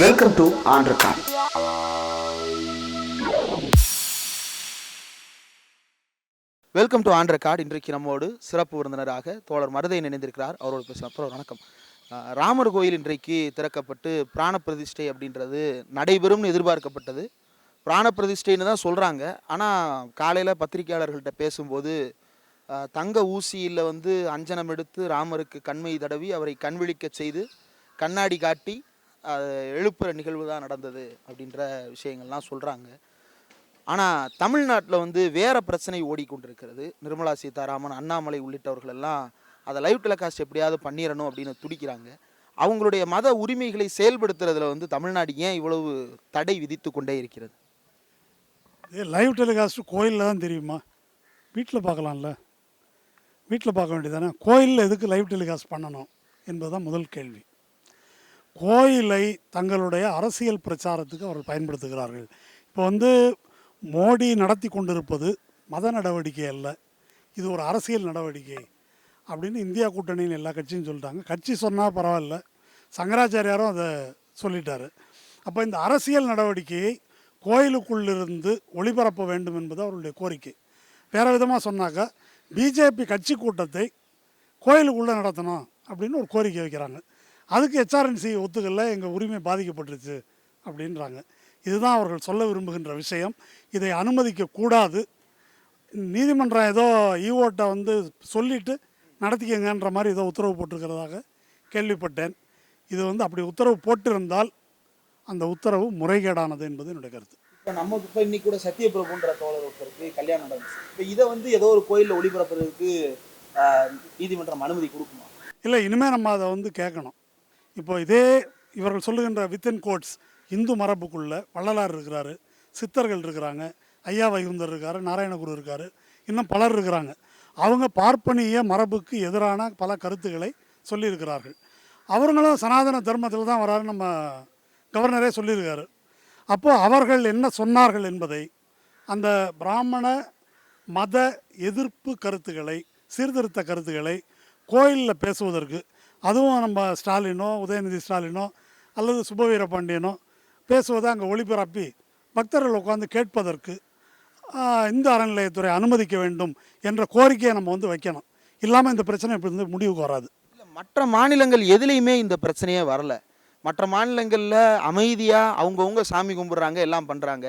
Welcome to ஆன் welcome to ஆண்ட்ர கார்டு இன்றைக்கு நம்மோடு சிறப்பு விருந்தினராக தோழர் மருதை நினைந்திருக்கிறார். அவரோடு பேசலாம் அப்புறம் வணக்கம். ராமர் கோயில் இன்றைக்கு திறக்கப்பட்டு பிராண பிரதிஷ்டை அப்படின்றது நடைபெறும்னு எதிர்பார்க்கப்பட்டது. பிராண பிரதிஷ்டைன்னு தான் சொல்கிறாங்க ஆனால் காலையில் பத்திரிகையாளர்கள்ட்ட பேசும்போது தங்க ஊசியில் வந்து அஞ்சனம் எடுத்து ராமருக்கு கண்மை தடவி அவரை கண்விழிக்க செய்து கண்ணாடி காட்டி எழுப்புற நிகழ்வு தான் நடந்தது அப்படின்ற விஷயங்கள்லாம் சொல்கிறாங்க ஆனால் தமிழ்நாட்டில் வந்து வேறு பிரச்சனை ஓடிக்கொண்டிருக்கிறது நிர்மலா சீதாராமன் அண்ணாமலை உள்ளிட்டவர்கள் எல்லாம் அதை லைவ் டெலிகாஸ்ட் எப்படியாவது பண்ணிடணும் அப்படின்னு துடிக்கிறாங்க. அவங்களுடைய மத உரிமைகளை செயல்படுத்துறதுல வந்து தமிழ்நாடு ஏன் இவ்வளவு தடை விதித்து கொண்டே இருக்கிறது? இது லைவ் டெலிகாஸ்ட் கோயிலில் தான் தெரியுமா? வீட்டில் பார்க்கலாம்ல. வீட்டில் பார்க்க வேண்டியதானே கோயிலில் எதுக்கு லைவ் டெலிகாஸ்ட் பண்ணணும் என்பது தான் முதல் கேள்வி. கோயிலை தங்களுடைய அரசியல் பிரச்சாரத்துக்கு அவர்கள் பயன்படுத்துகிறார்கள். இப்போ வந்து மோடி நடத்தி கொண்டிருப்பது மத நடவடிக்கை அல்ல. இது ஒரு அரசியல் நடவடிக்கை அப்படின்னு இந்தியா கூட்டணியின் எல்லா கட்சியும் சொல்லிட்டாங்க. கட்சி சொன்னால் பரவாயில்ல. சங்கராச்சாரியாரும் அதை சொல்லிட்டார். அப்போ இந்த அரசியல் நடவடிக்கையை கோயிலுக்குள்ளிருந்து ஒளிபரப்ப வேண்டும் என்பது அவருடைய கோரிக்கை. வேறு விதமாக சொன்னாக்கா பிஜேபி கட்சி கூட்டத்தை கோயிலுக்குள்ளே நடத்தணும் அப்படின்னு ஒரு கோரிக்கை வைக்கிறாங்க. அதுக்கு ஹெச்ஆர்என்சி ஒத்துக்கல எங்கள் உரிமை பாதிக்கப்பட்டுருச்சு அப்படின்றாங்க. இதுதான் அவர்கள் சொல்ல விரும்புகின்ற விஷயம். இதை அனுமதிக்க கூடாது. நீதிமன்றம் ஏதோ ஈவோட்டை வந்து சொல்லிட்டு நடத்திக்கங்கன்ற மாதிரி ஏதோ உத்தரவு போட்டிருக்கிறதாக கேள்விப்பட்டேன். இது வந்து அப்படி உத்தரவு போட்டிருந்தால் அந்த உத்தரவு முறைகேடானது என்பது என்னுடைய கருத்து. இப்போ நமக்கு இப்போ இன்னைக்கு கூட சத்யபிரபுன்ற தோழர் ஒருத்தருக்கு கல்யாணம் நடந்துச்சு. இப்போ இதை வந்து ஏதோ ஒரு கோயிலில் ஒளிபரப்புறதுக்கு நீதிமன்றம் அனுமதி கொடுக்குமா? இல்லை இனிமேல் நம்ம அதை வந்து கேட்கணும். இப்போ இதே இவர்கள் சொல்லுகின்ற வித்தின் கோட்ஸ் இந்து மரபுக்குள்ள வள்ளலார் இருக்கிறாரு சித்தர்கள் இருக்கிறாங்க ஐயா வைகுந்தர் இருக்காரு நாராயணகுரு இருக்காரு இன்னும் பலர் இருக்கிறாங்க. அவங்க பார்ப்பனிய மரபுக்கு எதிரான பல கருத்துக்களை சொல்லியிருக்கிறார்கள். அவர்களும் சனாதன தர்மத்தில் தான் வராரு நம்ம கவர்னரே சொல்லியிருக்காரு. அப்போது அவர்கள் என்ன சொன்னார்கள் என்பதை அந்த பிராமண மத எதிர்ப்பு கருத்துக்களை சீர்திருத்த கருத்துக்களை கோயிலில் பேசுவதற்கு அதுவும் நம்ம ஸ்டாலினோ உதயநிதி ஸ்டாலினோ அல்லது சுபவீர பாண்டியனோ பேசுவதை அங்கே ஒளிபரப்பி பக்தர்கள் உட்காந்து கேட்பதற்கு இந்து அறநிலையத்துறை அனுமதிக்க வேண்டும் என்ற கோரிக்கையை நம்ம வந்து வைக்கணும். இல்லாமல் இந்த பிரச்சனை இப்படி வந்து முடிவுக்கு வராது. இல்லை மற்ற மாநிலங்கள் எதுலேயுமே இந்த பிரச்சனையே வரல. மற்ற மாநிலங்களில் அமைதியாக அவங்கவுங்க சாமி கும்பிட்றாங்க எல்லாம் பண்ணுறாங்க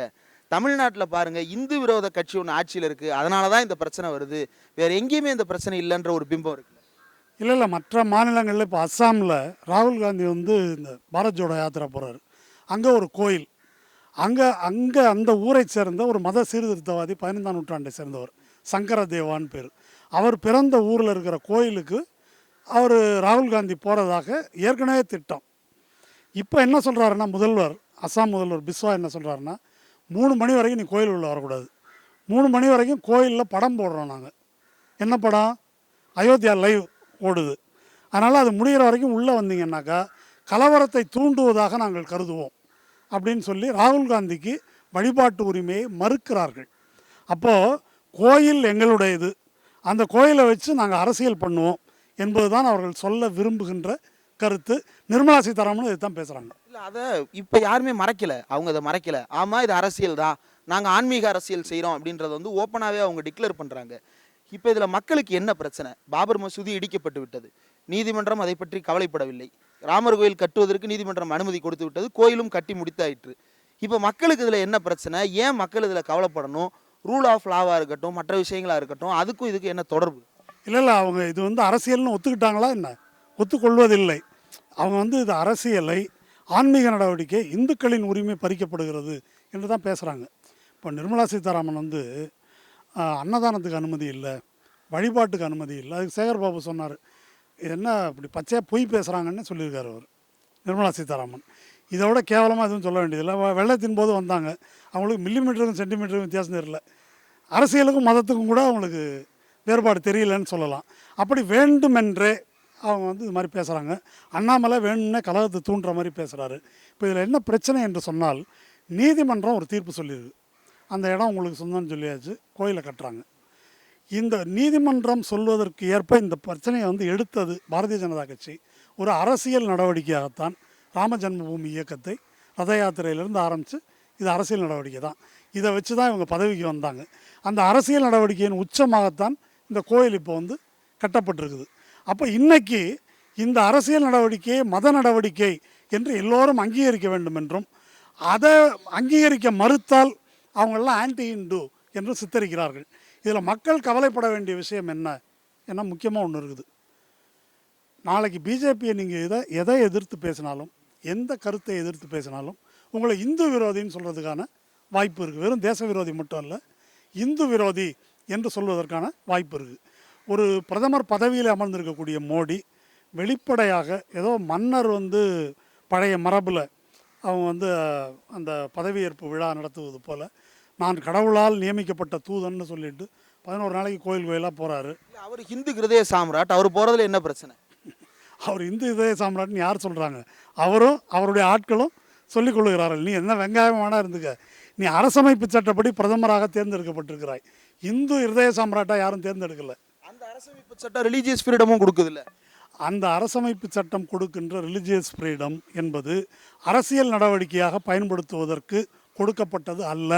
தமிழ்நாட்டில் பாருங்கள் இந்து விரோத கட்சி ஒன்று ஆட்சியில் இருக்குது அதனால தான் இந்த பிரச்சனை வருது. வேறு எங்கேயுமே இந்த பிரச்சனை இல்லைன்ற ஒரு பிம்பம் இருக்குது இல்லை இல்லை. மற்ற மாநிலங்களில் இப்போ அஸ்ஸாமில் ராகுல் காந்தி வந்து இந்த பாரத் ஜோடோ யாத்திரை போகிறாரு அங்கே ஒரு கோயில். அங்கே அங்கே அந்த ஊரை சேர்ந்த ஒரு மத சீர்திருத்தவாதி பதினைந்தாம் நூற்றாண்டை சேர்ந்தவர். சங்கர தேவான்னு பேர். அவர் பிறந்த ஊரில் இருக்கிற கோயிலுக்கு அவர் ராகுல் காந்தி போகிறதாக ஏற்கனவே திட்டம். இப்போ என்ன சொல்கிறாருன்னா முதல்வர் அஸ்ஸாம் முதல்வர் பிஸ்வா என்ன சொல்கிறாருன்னா மூணு மணி வரைக்கும் நீ கோயில் உள்ள வரக்கூடாது. மூணு மணி வரைக்கும் கோயிலில் படம் போடுறோம் நாங்கள் என்ன படம்? அயோத்தியா லைவ். ஓடுது. அதனால் அது முடிகிற வரைக்கும் உள்ளே வந்தீங்கன்னாக்கா கலவரத்தை தூண்டுவதாக நாங்கள் கருதுவோம் அப்படின்னு சொல்லி ராகுல் காந்திக்கு வழிபாட்டு உரிமையை மறுக்கிறார்கள். அப்போது கோயில் எங்களுடையது. அந்த கோயிலை வச்சு நாங்கள் அரசியல் பண்ணுவோம் என்பதுதான் அவர்கள் சொல்ல விரும்புகின்ற கருத்து. நிர்மலா சீதாராமன் இதை தான் பேசுகிறாங்க இல்லை அதை இப்போ யாருமே மறைக்கல. அவங்க அதை மறைக்கல. ஆமாம் இது அரசியல் தான் நாங்கள் ஆன்மீக அரசியல் செய்கிறோம் அப்படின்றத வந்து ஓப்பனாகவே அவங்க டிக்ளேர் பண்ணுறாங்க இப்போ இதில் மக்களுக்கு என்ன பிரச்சனை? பாபர் மசூதி இடிக்கப்பட்டு விட்டது. நீதிமன்றம் அதை பற்றி கவலைப்படவில்லை. ராமர் கோயில் கட்டுவதற்கு நீதிமன்றம் அனுமதி கொடுத்து விட்டது. கோயிலும் கட்டி முடித்தாயிற்று. இப்போ மக்களுக்கு இதில் என்ன பிரச்சனை? ஏன் மக்கள் இதில் கவலைப்படணும்? ரூல் ஆஃப் லாவாக இருக்கட்டும் மற்ற விஷயங்களாக இருக்கட்டும் அதுக்கும் இதுக்கு என்ன தொடர்பு? இல்லை இல்லை அவங்க இது வந்து அரசியல்னு ஒத்துக்கிட்டாங்களா என்ன? ஒத்துக்கொள்வதில்லை. அவங்க வந்து இது அரசியலை ஆன்மீக நடவடிக்கை இந்துக்களின் உரிமை பறிக்கப்படுகிறது என்று தான் பேசுகிறாங்க இப்போ நிர்மலா சீதாராமன் வந்து அன்னதானத்துக்கு அனுமதி இல்லை. வழிபாட்டுக்கு அனுமதி இல்லை. அதுக்கு சேகர் பாபு சொன்னார் இது என்ன இப்படி பச்சையாக பொய் பேசுகிறாங்கன்னு சொல்லியிருக்காரு அவர் நிர்மலா சீதாராமன். இதை விட கேவலமாக எதுவும் சொல்ல வேண்டியதில்லை. வெள்ளத்தின் போது வந்தாங்க. அவங்களுக்கு மில்லிமீட்டருக்கும் சென்டிமீட்டருக்கும் வித்தியாசம் தெரியல. அரசியலுக்கும் மதத்துக்கும் கூட அவங்களுக்கு வேறுபாடு தெரியலன்னு சொல்லலாம். அப்படி வேண்டுமென்றே அவங்க வந்து இது மாதிரி பேசுகிறாங்க அண்ணாமலை வேணும்னே கலகத்தை தூண்டுற மாதிரி பேசுகிறாரு இப்போ இதில் என்ன பிரச்சனை என்று சொன்னால் நீதிமன்றம் ஒரு தீர்ப்பு சொல்லியிருக்கு. அந்த இடம் உங்களுக்கு சொந்தம்னு சொல்லியாச்சு. கோயிலை கட்டுறாங்க. இந்த நீதிமன்றம் சொல்வதற்கு ஏற்ப இந்த பிரச்சனையை வந்து எடுத்தது பாரதிய ஜனதா கட்சி. ஒரு அரசியல் நடவடிக்கையாகத்தான் ராம ஜன்மபூமி இயக்கத்தை ரத யாத்திரையிலேருந்து ஆரம்பித்து இது அரசியல் நடவடிக்கை தான். இதை வச்சு தான் இவங்க பதவிக்கு வந்தாங்க. அந்த அரசியல் நடவடிக்கையின் உச்சமாகத்தான் இந்த கோயில் இப்போ வந்து கட்டப்பட்டிருக்குது. அப்போ இன்றைக்கி இந்த அரசியல் நடவடிக்கையை மத நடவடிக்கை என்று எல்லோரும் அங்கீகரிக்க வேண்டும் என்றும் அதை அங்கீகரிக்க மறுத்தால் அவங்கெல்லாம் ஆன்டி இந்து என்று சித்தரிக்கிறார்கள். இதில் மக்கள் கவலைப்பட வேண்டிய விஷயம் என்ன? ஏன்னா முக்கியமாக ஒன்று இருக்குது. நாளைக்கு பிஜேபியை நீங்கள் இதை எதை எதிர்த்து பேசினாலும் எந்த கருத்தை எதிர்த்து பேசினாலும் உங்களை இந்து விரோதின்னு சொல்கிறதுக்கான வாய்ப்பு இருக்குது. வெறும் தேச விரோதி மட்டும் அல்ல இந்து விரோதி என்று சொல்வதற்கான வாய்ப்பு இருக்குது. ஒரு பிரதமர் பதவியில் அமர்ந்திருக்கக்கூடிய மோடி வெளிப்படையாக ஏதோ மன்னர் வந்து பழைய மரபில் அவங்க வந்து அந்த பதவியேற்பு விழா நடத்துவது போல் நான் கடவுளால் நியமிக்கப்பட்ட தூதன்னு சொல்லிட்டு பதினோரு நாளைக்கு கோயில் கோயிலாக போகிறாரு அவர் ஹிந்து கிருதய சாம்ராட் அவர் போறதுல என்ன பிரச்சனை? அவர் இந்து இதய சாம்ராட்னு யார் சொல்கிறாங்க அவரும் அவருடைய ஆட்களும் சொல்லிக் கொள்ளுகிறார்கள். நீ என்ன வெங்காயம் வேணா இருந்துக்க. நீ அரசமைப்பு சட்டப்படி பிரதமராக தேர்ந்தெடுக்கப்பட்டிருக்கிறாய். இந்து இருதய சாம்ராட்டா யாரும் தேர்ந்தெடுக்கல. அந்த அரசமைப்பு சட்டம் ரிலீஜியஸ் ஃப்ரீடமும் கொடுக்குது இல்ல அந்த அரசமைப்பு சட்டம் கொடுக்கின்ற ரிலிஜியஸ் ஃப்ரீடம் என்பது அரசியல் நடவடிக்கையாக பயன்படுத்துவதற்கு கொடுக்கப்பட்டது அல்ல.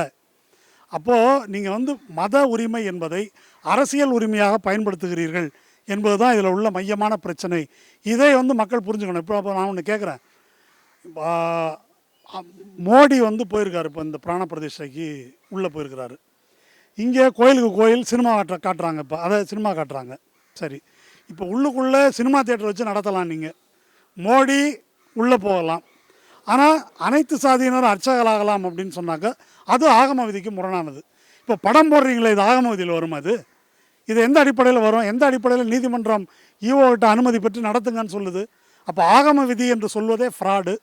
அப்போது நீங்கள் வந்து மத உரிமை என்பதை அரசியல் உரிமையாக பயன்படுத்துகிறீர்கள் என்பது தான் இதில் உள்ள மையமான பிரச்சனை. இதை வந்து மக்கள் புரிஞ்சுக்கணும். இப்போ அப்போ நான் ஒன்று கேட்குறேன் மோடி வந்து போயிருக்காரு. இப்போ இந்த பிராண பிரதிஷ்டைக்கு உள்ளே போயிருக்கிறாரு. இங்கே கோயிலுக்கு கோயில் சினிமா காட்டுற காட்டுறாங்க இப்போ. அதை சினிமா காட்டுறாங்க. சரி. இப்போ உள்ளுக்குள்ளே சினிமா தேட்டர் வச்சு நடத்தலாம் நீங்கள் மோடி உள்ளே போகலாம். ஆனால் அனைத்து சாதியினரும் அர்ச்சகர்களாகலாம் அப்படின்னு சொன்னாக்க அது ஆகம விதிக்கு முரணானது. இப்போ படம் போடுறீங்களே இது ஆகம விதியில் வரும் அது? இது எந்த அடிப்படையில் வரும்? எந்த அடிப்படையில் நீதிமன்றம் ஈவோகிட்ட கிட்ட அனுமதி பெற்று நடத்துங்கன்னு சொல்லுது? அப்போ ஆகம விதி என்று சொல்வதே ஃப்ராடு.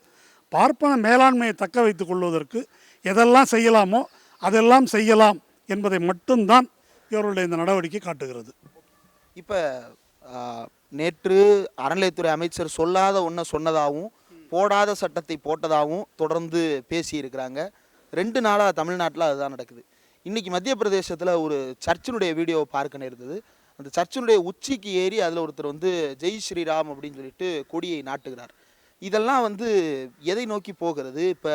பார்ப்பன மேலாண்மையை தக்க வைத்து கொள்வதற்கு எதெல்லாம் செய்யலாமோ அதெல்லாம் செய்யலாம் என்பதை மட்டும்தான் இவர்களுடைய இந்த நடவடிக்கை காட்டுகிறது. இப்போ நேற்று அறநிலையத்துறை அமைச்சர் சொல்லாத ஒன்றை சொன்னதாகவும் போடாத சட்டத்தை போட்டதாகவும் தொடர்ந்து பேசியிருக்கிறாங்க. ரெண்டு நாளாக தமிழ்நாட்டில் அதுதான் நடக்குது. இன்றைக்கி மத்திய பிரதேசத்தில் ஒரு சர்ச்சினுடைய வீடியோவை பார்க்க நேர்ந்தது. அந்த சர்ச்சினுடைய உச்சிக்கு ஏறி அதில் ஒருத்தர் வந்து ஜெய் ஸ்ரீராம் அப்படின்னு சொல்லிட்டு கொடியை நாட்டுகிறார். இதெல்லாம் வந்து எதை நோக்கி போகிறது? இப்போ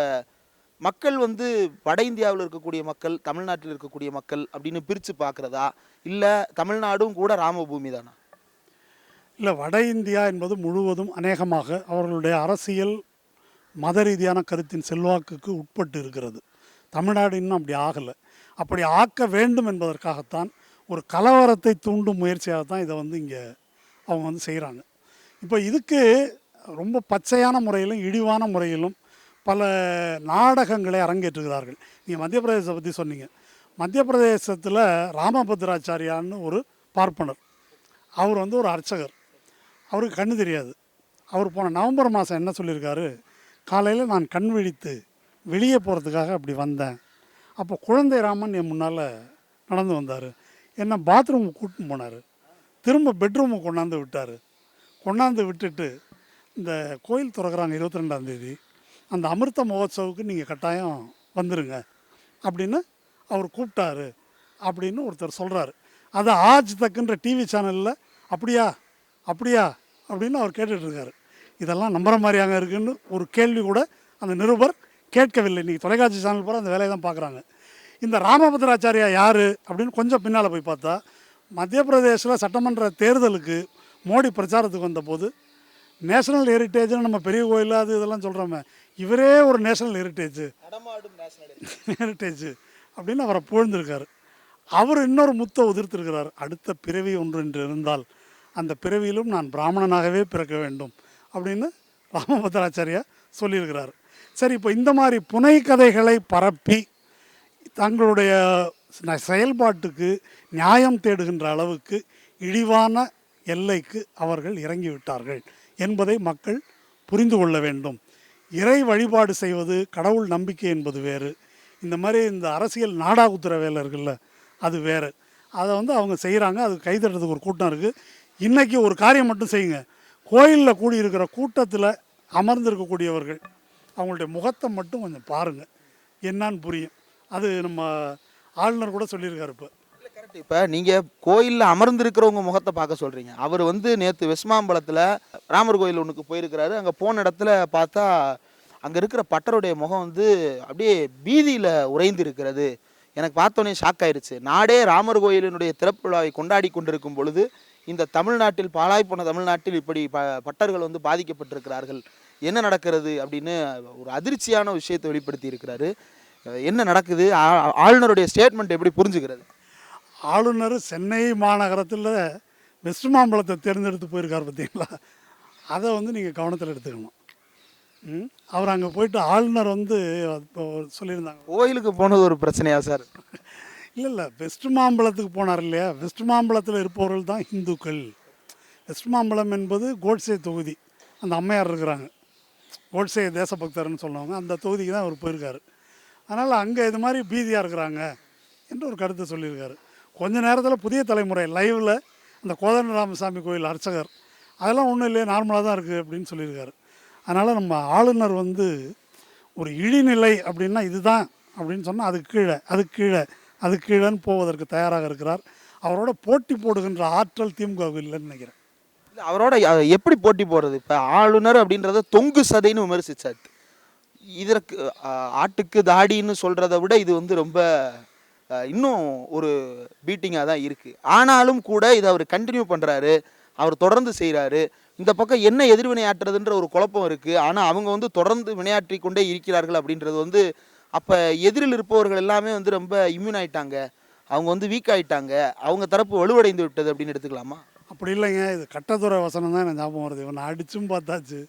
மக்கள் வந்து வட இந்தியாவில் இருக்கக்கூடிய மக்கள் தமிழ்நாட்டில் இருக்கக்கூடிய மக்கள் அப்படின்னு பிரித்து பார்க்குறதா? இல்லை தமிழ்நாடும் கூட ராமபூமி தானா? இல்லை வட இந்தியா என்பது முழுவதும் அநேகமாக அவர்களுடைய அரசியல் மத ரீதியான கருத்தின் செல்வாக்குக்கு உட்பட்டு இருக்கிறது. தமிழ்நாடு இன்னும் அப்படி ஆகலை. அப்படி ஆக்க வேண்டும் என்பதற்காகத்தான் ஒரு கலவரத்தை தூண்டும் முயற்சியாக தான் இதை வந்து இங்கே அவங்க வந்து செய்கிறாங்க. இப்போ இதுக்கு ரொம்ப பச்சையான முறையிலும் இழிவான முறையிலும் பல நாடகங்களை அரங்கேற்றுகிறார்கள். நீங்கள் மத்திய பிரதேசத்தை பற்றி சொன்னீங்க. மத்திய பிரதேசத்தில் ராமபத்ராச்சாரியான்னு ஒரு பார்ப்பனர். அவர் வந்து ஒரு அர்ச்சகர். அவருக்கு கண்ணு தெரியாது. அவர் போன நவம்பர் மாதம் என்ன சொல்லியிருக்காரு? காலையில் நான் கண் விழித்து வெளியே போகிறதுக்காக அப்படி வந்தேன். அப்போ குழந்தை ராமன் என் முன்னால் நடந்து வந்தார். என்னை பாத்ரூமுக்கு கூட்டின்னு போனார். திரும்ப பெட்ரூமுக்கு கொண்டாந்து விட்டார். கொண்டாந்து விட்டுட்டு இந்த கோயில் திறக்கிறாங்க இருபத்தி ரெண்டாந்தேதி அந்த அமிர்த மகோத்சவுக்கு நீங்கள் கட்டாயம் வந்துருங்க. அப்படின்னு அவர் கூப்பிட்டாரு. அப்படின்னு ஒருத்தர் சொல்கிறாரு அது ஆஜ் தக்குன்ற டிவி சேனலில் அப்படியா? அப்படியா? அப்படின்னு அவர் கேட்டுட்டு இருக்காரு. இதெல்லாம் நம்புற மாதிரியாங்க இருக்குன்னு ஒரு கேள்வி கூட அந்த நிருபர் கேட்கவில்லை. இன்றைக்கி தொலைக்காட்சி சேனல் பூரா அந்த வேலையை தான் பார்க்குறாங்க. இந்த ராமபத்ராச்சாரியா யார் அப்படின்னு கொஞ்சம் பின்னால் போய் பார்த்தா மத்திய பிரதேசில் சட்டமன்ற தேர்தலுக்கு மோடி பிரச்சாரத்துக்கு வந்தபோது நேஷனல் ஹெரிட்டேஜ்னு நம்ம பெரிய கோயில் அது இதெல்லாம் சொல்கிறோமே இவரே ஒரு நேஷனல் ஹெரிட்டேஜ். ஹெரிட்டேஜ் அப்படின்னு அவரை புகழ்ந்திருக்காரு. அவர் இன்னொரு முத்தை உதிர்த்திருக்கிறார். அடுத்த பிறவி ஒன்று என்று இருந்தால் அந்த பிறவியிலும் நான் பிராமணனாகவே பிறக்க வேண்டும் அப்படின்னு ராமபத்ராச்சாரியா சொல்லியிருக்கிறார். சரி இப்போ இந்த மாதிரி புனை கதைகளை பரப்பி தங்களுடைய செயல்பாட்டுக்கு நியாயம் தேடுகின்ற அளவுக்கு இழிவான எல்லைக்கு அவர்கள் இறங்கிவிட்டார்கள் என்பதை மக்கள் புரிந்து கொள்ள வேண்டும். இறை வழிபாடு செய்வது கடவுள் நம்பிக்கை என்பது வேறு. இந்த மாதிரி இந்த அரசியல் நாடாகுத்துற வேலை இருக்குல்ல அது வேறு. அதை வந்து அவங்க செய்கிறாங்க அது கைதட்டுறதுக்கு ஒரு கூட்டம் இருக்குது இன்றைக்கி ஒரு காரியம் மட்டும் செய்யுங்க. கோயிலில் கூடியிருக்கிற கூட்டத்தில் அமர்ந்திருக்கக்கூடியவர்கள் அவங்களுடைய முகத்தை மட்டும் கொஞ்சம் பாருங்கள் என்னான்னு புரியும். அது நம்ம ஆளுநர் கூட சொல்லியிருக்காரு இப்போ. கரெக்ட் இப்போ நீங்கள் கோயிலில் அமர்ந்திருக்கிறவங்க முகத்தை பார்க்க சொல்கிறீங்க அவர் வந்து நேற்று வெஸ்மாம்பலத்தில் ராமர் கோயில் ஒன்றுக்கு போயிருக்கிறாரு. அங்கே போன இடத்துல பார்த்தா அங்கே இருக்கிற பட்டருடைய முகம் வந்து அப்படியே பீதியில் உறைந்து இருக்கிறது எனக்கு பார்த்தோன்னே ஷாக் ஆயிடுச்சு நாடே ராமர் கோயிலினுடைய திறப்பு விழாவை கொண்டாடி கொண்டிருக்கும் பொழுது இந்த தமிழ்நாட்டில் பாழாய் போன தமிழ்நாட்டில் இப்படி ப பட்டர்கள் வந்து பாதிக்கப்பட்டிருக்கிறார்கள். என்ன நடக்கிறது அப்படின்னு ஒரு அதிர்ச்சியான விஷயத்தை வெளிப்படுத்தி இருக்கிறாரு என்ன நடக்குது? ஆளுநருடைய ஸ்டேட்மெண்ட் எப்படி புரிஞ்சுக்கிறது? ஆளுநர் சென்னை மாநகரத்தில் வெஸ்ட் மாம்பழத்தை தேர்ந்தெடுத்து போயிருக்கார் பார்த்தீங்களா? அதை வந்து நீங்கள் கவனத்தில் எடுத்துக்கணும்? அவர் அங்கே போயிட்டு ஆளுநர் வந்து இப்போ சொல்லியிருந்தாங்க. கோயிலுக்கு போனது ஒரு பிரச்சனையா சார்? இல்லை இல்லை வெஸ்ட் மாம்பழத்துக்கு போனார் இல்லையா? வெஸ்ட் மாம்பழத்தில் இருப்பவர்கள் தான் இந்துக்கள். வெஸ்ட் மாம்பழம் என்பது கோட்ஸே தொகுதி. அந்த அம்மையார் இருக்கிறாங்க. கோட்ஸே தேசபக்தர்னு சொல்லுவாங்க. அந்த தொகுதிக்கு தான் அவர் போயிருக்காரு. அதனால் அங்கே இது மாதிரி பீதியாக இருக்கிறாங்க என்று ஒரு கருத்தை சொல்லியிருக்காரு. கொஞ்ச நேரத்தில் புதிய தலைமுறை லைவில் அந்த கோதண்டராமசாமி கோயில் அர்ச்சகர். அதெல்லாம் ஒன்றும் இல்லையே நார்மலாக தான் இருக்குது அப்படின்னு சொல்லியிருக்காரு. அதனால் நம்ம ஆளுநர் வந்து ஒரு இழிநிலை அப்படின்னா இதுதான் அப்படின்னு சொன்னால் அதுக்கு கீழே அதுக்கு கீழே. அதுக்கு போவதற்கு தயாராக இருக்கிறார். அவரோட போட்டி போடுகின்ற ஆற்றல் திமுகவுக்கு இல்லைன்னு நினைக்கிறேன். அவரோட எப்படி போட்டி போடுறது? இப்போ ஆளுநர் அப்படின்றத தொங்கு சதைன்னு விமர்சிச்சார். இதற்கு ஆட்டுக்கு தாடின்னு சொல்கிறத விட இது வந்து ரொம்ப இன்னும் ஒரு பீட்டிங்காக தான் இருக்குது ஆனாலும் கூட இதை அவர் கண்டினியூ பண்ணுறாரு அவர் தொடர்ந்து செய்கிறாரு இந்த பக்கம் என்ன எதிர்வினை ஆற்றுறதுன்ற ஒரு குழப்பம் இருக்குது ஆனால் அவங்க வந்து தொடர்ந்து வினையாற்றி கொண்டே இருக்கிறார்கள் அப்படின்றது வந்து அப்போ எதிரில் இருப்பவர்கள் எல்லாமே வந்து ரொம்ப இம்யூன் ஆயிட்டாங்க. அவங்க வந்து வீக் ஆயிட்டாங்க. அவங்க தரப்பு வலுவடைந்து விட்டது அப்படின்னு எடுத்துக்கலாமா? அப்படி இல்லைங்க. இது கட்டத்துறை வசனம் தான் எனக்கு ஞாபகம் வருது. இவனை அடிச்சும் பார்த்தாச்சு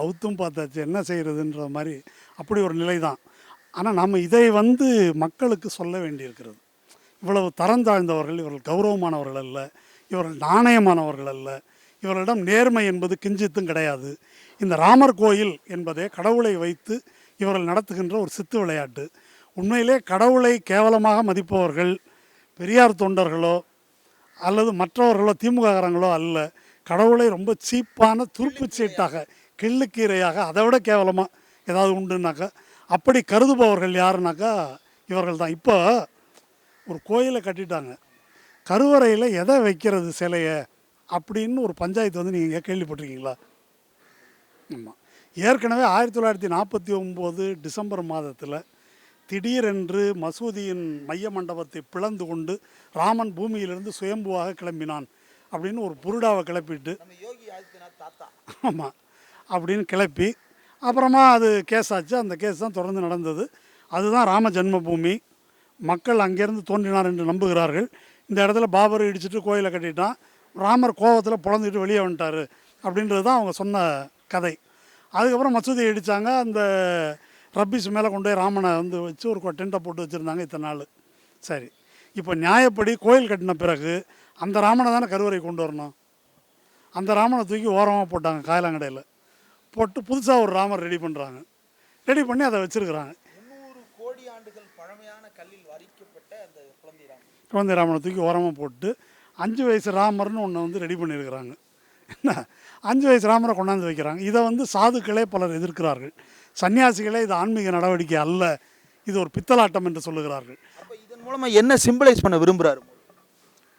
அவுத்தும் பார்த்தாச்சு என்ன செய்கிறதுன்ற மாதிரி அப்படி ஒரு நிலை தான். ஆனால் நம்ம இதை வந்து மக்களுக்கு சொல்ல வேண்டியிருக்கிறது. இவ்வளவு தரம் தாழ்ந்தவர்கள் இவர்கள் கௌரவமானவர்கள் அல்ல இவர்கள் நாணயமானவர்கள் அல்ல இவர்களிடம் நேர்மை என்பது கிஞ்சித்தும் கிடையாது. இந்த ராமர் கோயில் என்பதே கடவுளை வைத்து இவர்கள் நடத்துகின்ற ஒரு சித்து விளையாட்டு. உண்மையிலே கடவுளை கேவலமாக மதிப்பவர்கள் பெரியார் தொண்டர்களோ அல்லது மற்றவர்களோ திமுககாரங்களோ அல்ல. கடவுளை ரொம்ப சீப்பான துருப்பு சீட்டாக கிள்ளுக்கீரையாக அதை விட கேவலமாக ஏதாவது உண்டுனாக்கா அப்படி கருதுபவர்கள் யாருனாக்கா இவர்கள் தான். இப்போ ஒரு கோயிலை கட்டிட்டாங்க. கருவறையில் எதை வைக்கிறது சிலையை அப்படின்னு ஒரு பஞ்சாயத்து வந்து நீங்கள் கேள்விப்பட்டிருக்கீங்களா? ஆமாம் ஏற்கனவே ஆயிரத்தி தொள்ளாயிரத்தி நாற்பத்தி ஒம்பது டிசம்பர் மாதத்தில் திடீரென்று மசூதியின் மைய மண்டபத்தை பிளந்து கொண்டு ராமன் பூமியிலிருந்து சுயம்புவாக கிளம்பினான் அப்படின்னு ஒரு புருடாவை கிளப்பிட்டு. ஆமாம் அப்படின்னு கிளப்பி அப்புறமா அது கேஸ் ஆச்சு. அந்த கேஸ் தான் தொடர்ந்து நடந்தது. அதுதான் ராம ஜென்மபூமி. மக்கள் அங்கேருந்து தோன்றினார் என்று நம்புகிறார்கள். இந்த இடத்துல பாபர் இடிச்சிட்டு கோயிலை கட்டிட்டான். ராமர் கோவத்தில் புலந்துட்டு வெளியே வந்துட்டார். அப்படின்றது தான் அவங்க சொன்ன கதை. அதுக்கப்புறம் மசூதியை இடித்தாங்க அந்த ரப்பீஸ் மேலே கொண்டு போய் ராமனை வந்து வச்சு ஒரு டென்ட்டை போட்டு வச்சுருந்தாங்க இத்தனை நாள். சரி. இப்போ நியாயப்படி கோயில் கட்டின பிறகு அந்த ராமனை தானே கருவறை கொண்டு வரணும்? அந்த ராமனை தூக்கி ஓரமாக போட்டாங்க காயலாங்கடையில். போட்டு புதுசாக ஒரு ராமர் ரெடி பண்ணுறாங்க ரெடி பண்ணி அதை வச்சுருக்குறாங்க. கோடி ஆண்டுகள் பழமையான கல்லில் வரிக்கப்பட்ட அந்த குழந்தை ராமன். குழந்தை ராமனை தூக்கி ஓரமாக போட்டு அஞ்சு வயசு ராமர்னு ஒன்று வந்து ரெடி பண்ணியிருக்கிறாங்க. என்ன? அஞ்சு வயசு ராமரை கொண்டாந்து வைக்கிறாங்க. இதை வந்து சாதுக்களே பலர் எதிர்க்கிறார்கள். சன்னியாசிகளே இது ஆன்மீக நடவடிக்கை அல்ல. இது ஒரு பித்தலாட்டம் என்று சொல்லுகிறார்கள். இதன் மூலமா என்ன சிம்பிளைஸ் பண்ண விரும்புறாரு?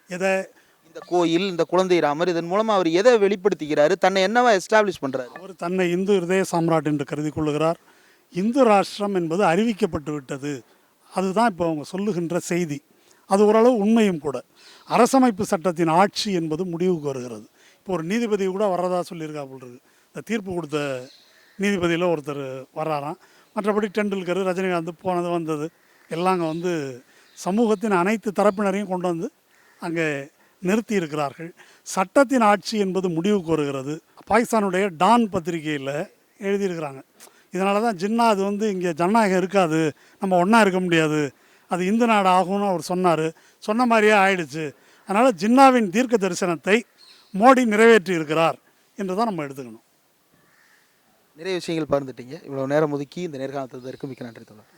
எதை? இந்த கோயில் இந்த குழந்தை ராமர் இதன் மூலமா அவர் எதை வெளிப்படுத்திக்கிறாரு தன்னை என்னவா எஸ்டாப்ளிஷ் பண்றாரு? அவர் தன்னை இந்து இருதய சாம்ராட் என்று கருதி கொள்ளுகிறார். இந்து ராஷ்டிரம் என்பது அறிவிக்கப்பட்டு விட்டது. அதுதான் இப்போ அவங்க சொல்லுகின்ற செய்தி. அது ஓரளவு உண்மையும் கூட. அரசமைப்பு சட்டத்தின் ஆட்சி என்பது முடிவுக்கு வருகிறது. இப்போ ஒரு நீதிபதி கூட வர்றதா சொல்லியிருக்கா போல் இருக்கு. இந்த தீர்ப்பு கொடுத்த நீதிபதியில் ஒருத்தர் வர்றாராம். மற்றபடி டெண்டுல்கர் ரஜினிகாந்த் போனது வந்தது எல்லாம் அங்கே வந்து சமூகத்தின் அனைத்து தரப்பினரையும் கொண்டு வந்து அங்கே நிறுத்தி இருக்கிறார்கள். சட்டத்தின் ஆட்சி என்பது முடிவுக்கு வருகிறது பாகிஸ்தானுடைய டான் பத்திரிகையில் எழுதியிருக்கிறாங்க. இதனால தான் ஜின்னா அது வந்து இங்கே ஜனநாயகம் இருக்காது நம்ம ஒன்றா இருக்க முடியாது அது இந்து நாடு ஆகும்னு அவர் சொன்னார். சொன்ன மாதிரியே ஆயிடுச்சு. அதனால் ஜின்னாவின் தீர்க்க தரிசனத்தை மோடி நிறைவேற்றி இருக்கிறார் என்று தான் நம்ம எடுத்துக்கணும். நிறைய விஷயங்கள் பகிர்ந்துட்டீங்க. இவ்வளோ நேரம் ஒதுக்கி இந்த நேர்காணத்திற்கு மிக்க நன்றி தொடர்